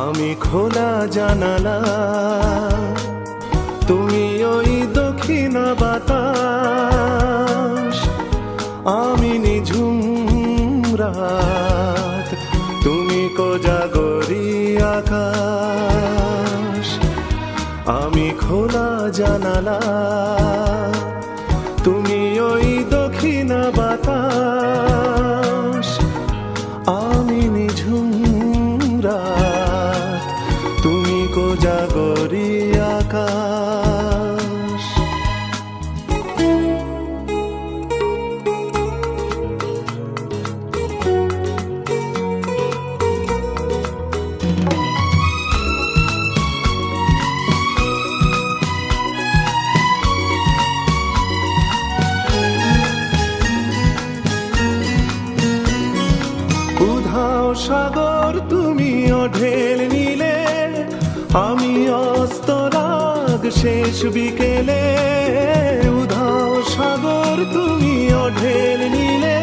আমি খোলা জানালা তুমি ওই দক্ষিণ বাতাস জানালা ঢেল নিলে আমি অস্তরাগ শেষ বিকেলে। উধাও সাগর, তুমি ঢেল নিলে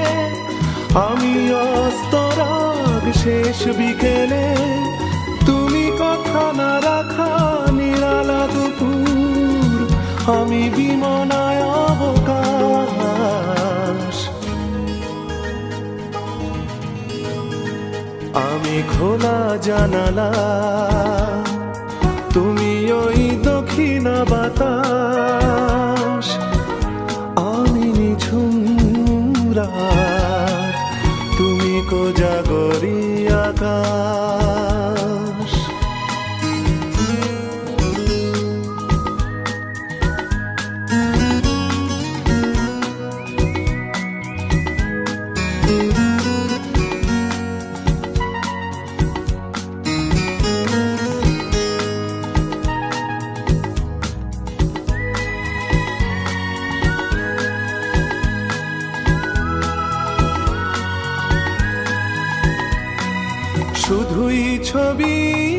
আমি অস্তরাগ শেষ বিকেলে। তুমি কথা না রাখা, নিরালা দুপুর, আমি বিমনায় আমি খোলা জানালা তুমি ওই দক্ষিণ বাতাস আমি নিঝুম তুমি কোজাগরি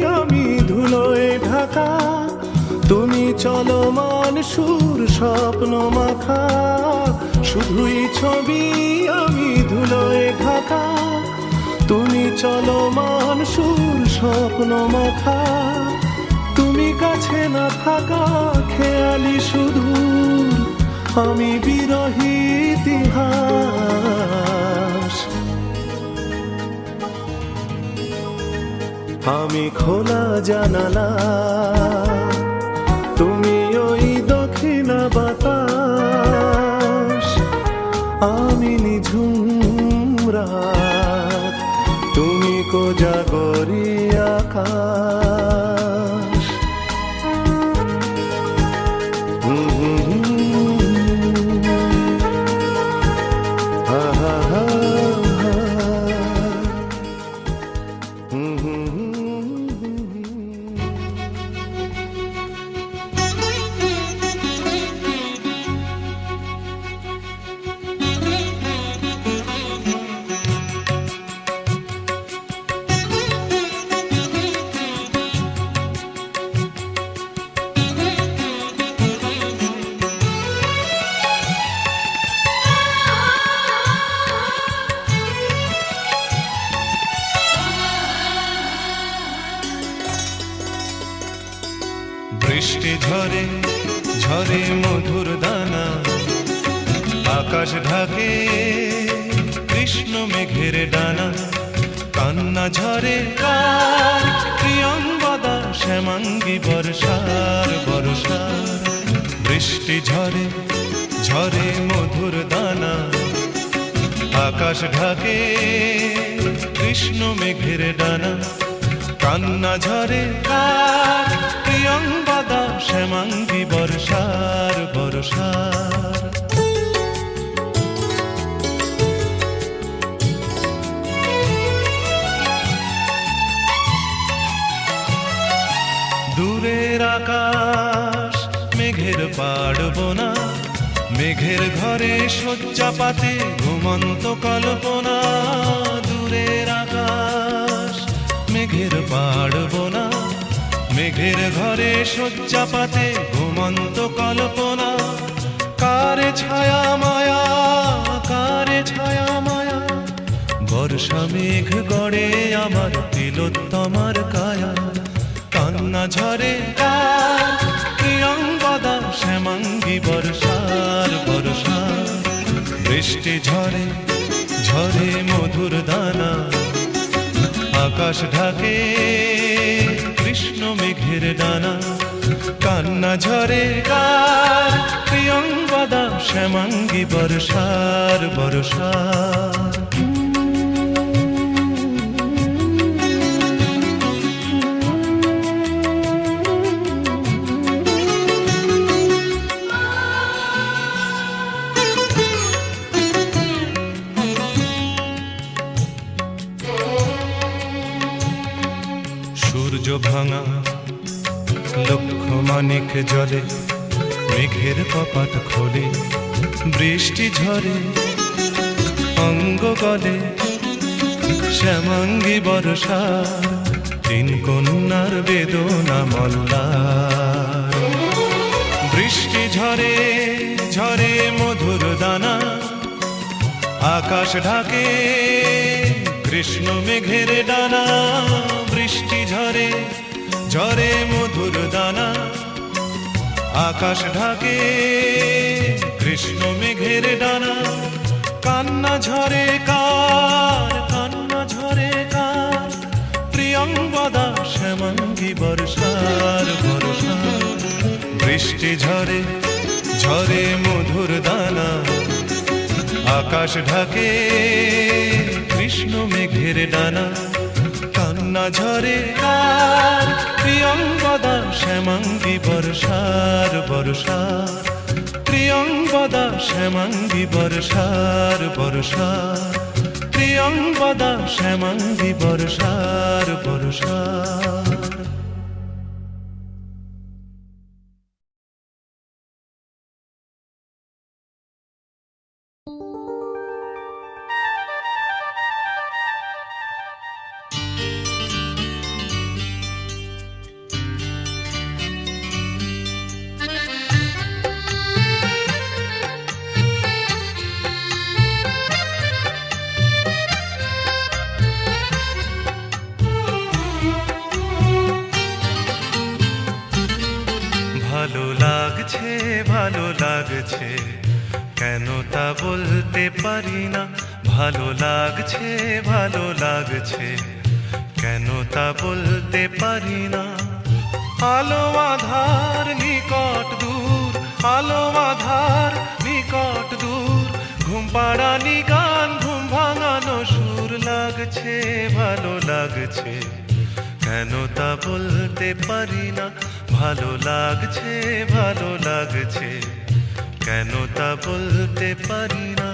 আমি ধুলোয় ঢাকা। তুমি চলমান সুর স্বপ্ন মাখা। শুধুই ছবি, আমি ধুলোয় ঢাকা। তুমি চলমান সুর স্বপ্ন মাখা। তুমি কাছে না থাকা, খেয়ালি শুধু আমি বিরহী ইতিহাস আমি খোলা জানালা। তুমি ওই দক্ষিণ বাতাস। আমি নিঝুমরা তুমি তুমি কোজাগরি আকাশ। ঝরে মধুর দানা। আকাশ ঢাকে, কৃষ্ণ মেঘের ডানা। কান্না ঝরে প্রিয়ংবাদা শ্যামাঙ্গি বর্ষার বর্ষার। দূরের আকাশ, মেঘের পাড়ব না মেঘের ঘরে শয্যা পাতে ঘুমন্ত কল্পনা, দূরের আকাশ, মেঘের পাড়ব না মেঘের ঘরে শয্যা পাতে ঘুমন্ত কল্পনা, কারে ছায়া মায়া, কারে ছায়া মায়া? বর্ষা মেঘ গড়ে আমার তিলোত্তমার কায়া। কান্না ঝরে বর্ষার বর্ষা বৃষ্টি ঝরে ঝরে মধুর দানা। আকাশ ঢাকে, কৃষ্ণ মেঘের ডানা। কান্না ঝরে প্রিয়ঙ্গদা শ্যামাঙ্গি বর্ষার বর্ষার। কপাট খোলে, বৃষ্টি ঝরে অঙ্গ গলে শ্যামাঙ্গি বর্ষা, তিন কন্যার বেদনা মল্লার বৃষ্টি ঝরে ঝরে মধুর দানা, আকাশ ঢাকে, কৃষ্ণ মেঘের ডানা। বৃষ্টি ঝরে ঝরে মধুর দানা আকাশ ঢাকে, কৃষ্ণ মেঘের ডানা, কান্না ঝরে কার, কান্না ঝরে কার। প্রিয়ঙ্গদা শ্যামঙ্গি বর্ষার বর্ষা বৃষ্টি ঝরে ঝরে মধুর দানা। আকাশ ঢাকে, কৃষ্ণ মেঘের ডানা কান্না ঝরে কার? প্রিয়ঙ্গদা শ্যামাঙ্গি বর্ষার বর্ষার প্রিয়ঙ্গদা শ্যামাঙ্গি বর্ষার বর্ষার প্রিয়ঙ্গদা শ্যামাঙ্গি বর্ষার বর্ষার লাগছে। কেন তা বলতে পারি না? ভালো লাগছে ভালো লাগছে। কেন তা বলতে পারি না?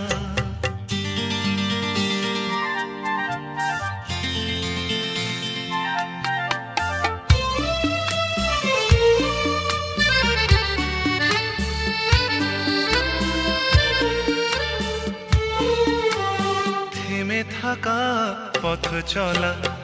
থাকা পথ চলা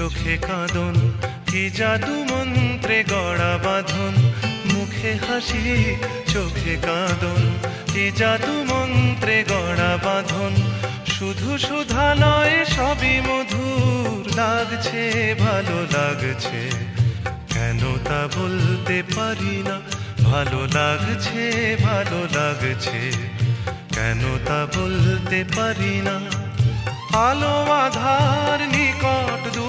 চোখে কাঁদন, কি জাদু মন্ত্রে গড়া বাঁধন, মুখে হাসি, চোখে কাঁদন, কি জাদু মন্ত্রে গড়া বাঁধন, শুধু সুধা নয় সবই মধুর লাগছে, ভালো লাগছে, কেন তা বলতে পারি না, ভালো লাগছে ভালো লাগছে, কেন তা বলতে পারি না, আলো আধার নিকট দূর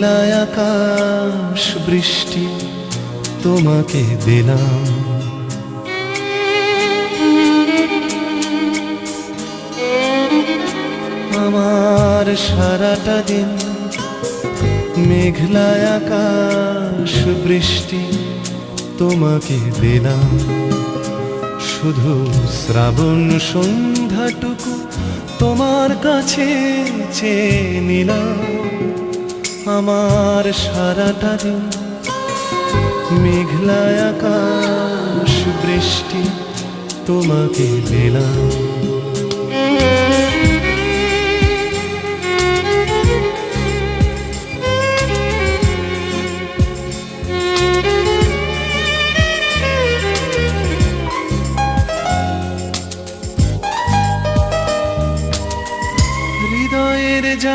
মেঘলা আকাশ বৃষ্টি তোমাকে দিলাম। আমার সারাটা দিন মেঘলা আকাশ বৃষ্টি তোমাকে দিলাম। শুধু শ্রাবণ সন্ধ্যাটুকু তোমার কাছে চেয়ে নিলাম। আমার সারাটা দিন। মেঘলা আকাশ বৃষ্টি তোমাকে দিলাম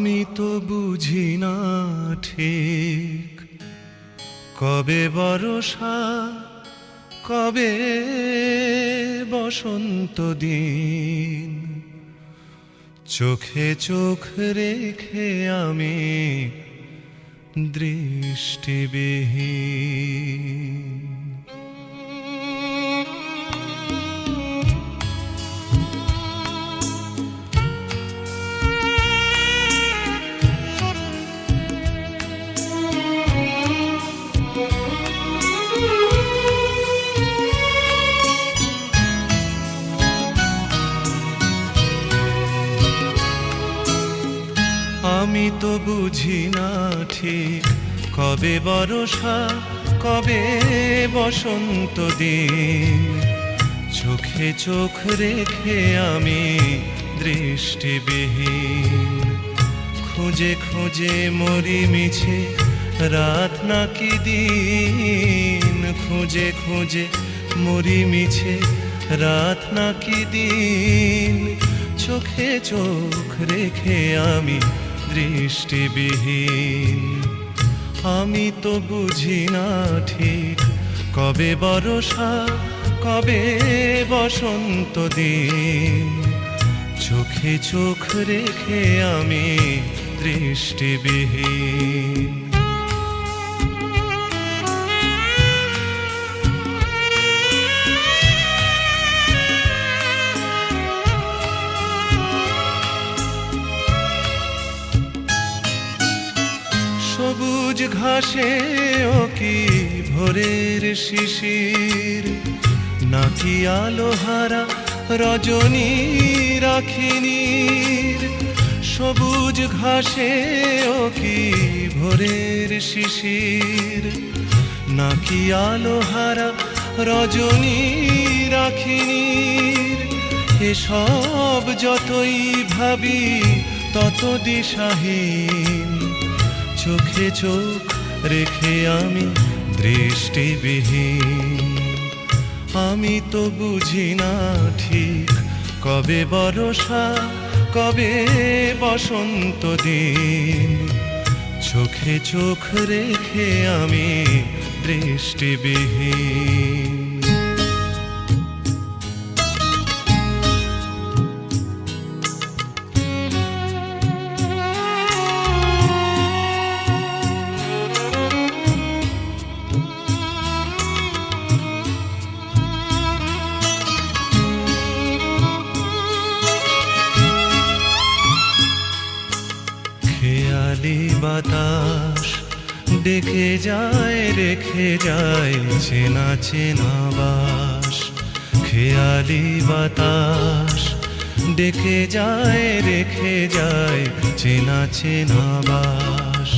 আমি তো বুঝি না ঠিক। কবে বরষা, কবে বসন্ত দিন। চোখে চোখ রেখে আমি দৃষ্টিবিহীন। বুঝি না ঠিক। কবে বরষা, কবে বসন্ত দিন। চোখে চোখ রেখে আমি দৃষ্টিবিহীন। খুঁজে খুঁজে মরি মিছে, রাত নাকি দিন। খুঁজে খুঁজে মরি মিছে, রাত নাকি দিন। চোখে চোখ রেখে আমি দৃষ্টিবিহীন। আমি তো বুঝি না ঠিক কবে বরষা, কবে বসন্ত দিন। চোখে চোখ রেখে আমি দৃষ্টিবিহীন। ঘাসে ও কি ভোরের শিশির? নাকি আলোহারা রজনী রাখিনীর? সবুজ ঘাসে ও কি ভোরের শিশির? নাকি আলোহারা রজনী রাখিনীর? এসব যতই ভাবি, তত দিশাহীন। চোখে চোখ রেখে আমি দৃষ্টিবিহীন। আমি তো বুঝি না ঠিক কবে বরষা, কবে বসন্ত দিন। চোখে চোখ রেখে আমি দৃষ্টিবিহীন। যায়, রেখে যায় চেনা চেনা বাস খেয়ালি বাতাস, ডেকে যায়, রেখে যায় চেনা চেনা বাস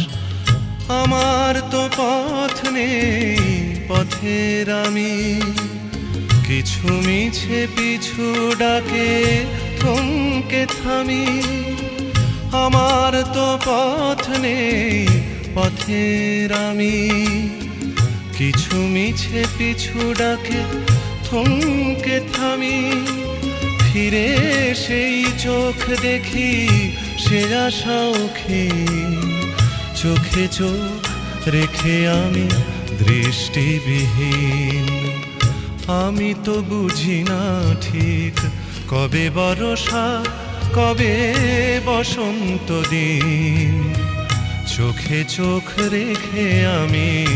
আমার তো পথ নেই, পথের আমি। কিছু মিছে, পিছু ডাকে, থমকে থামি। আমার তো পথ নেই পথের আমি, কিছু মিছে পিছু ডাকে, থমকে থামি। ফিরে সেই চোখ দেখি, সে আশাও চোখে চোখ রেখে আমি দৃষ্টিবিহীন। আমি তো বুঝি না ঠিক কবে বরষা, কবে বসন্ত দিন। চোখে চোখ রেখে আমি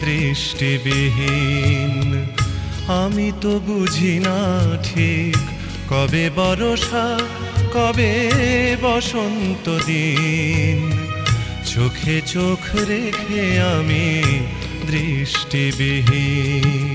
দৃষ্টিবিহীন। আমি তো বুঝি না ঠিক কবে বরষা, কবে বসন্ত দিন। চোখে চোখ রেখে আমি দৃষ্টিবিহীন।